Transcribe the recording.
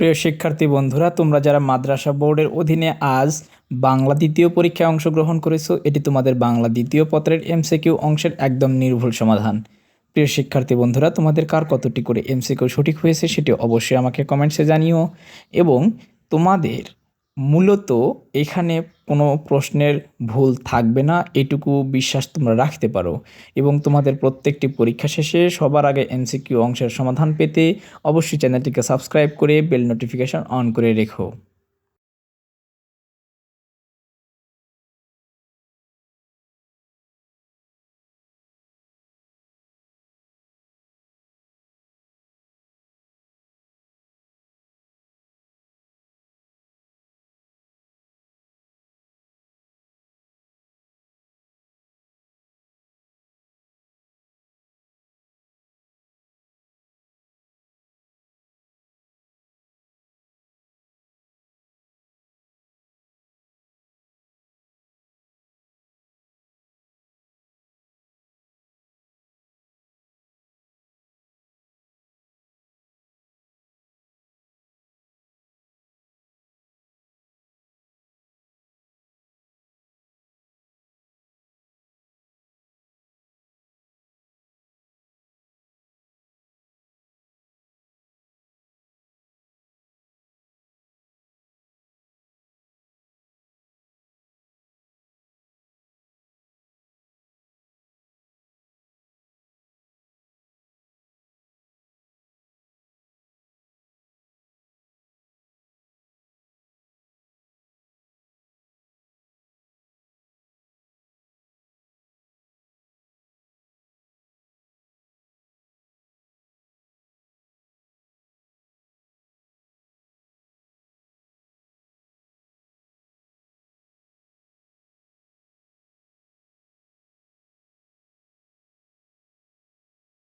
প্রিয় শিক্ষার্থী বন্ধুরা, তোমরা যারা মাদ্রাসা বোর্ডের অধীনে আজ বাংলা দ্বিতীয় পরীক্ষায় অংশগ্রহণ করেছ, এটি তোমাদের বাংলা দ্বিতীয় পত্রের এমসিকিউ অংশের একদম নির্ভুল সমাধান। প্রিয় শিক্ষার্থী বন্ধুরা, তোমাদের কার কতটি করে এমসিকিউ সঠিক হয়েছে সেটি অবশ্যই আমাকে কমেন্টসে জানিও এবং তোমাদের মূলত এখানে কোনো প্রশ্নের ভুল থাকবে না, এটুকু বিশ্বাস তোমরা রাখতে পারো। এবং তোমাদের প্রত্যেকটি পরীক্ষা শেষে সবার আগে এমসিকিউ অংশের সমাধান পেতে অবশ্যই চ্যানেলটিকে সাবস্ক্রাইব করে বেল নোটিফিকেশান অন করে রেখো।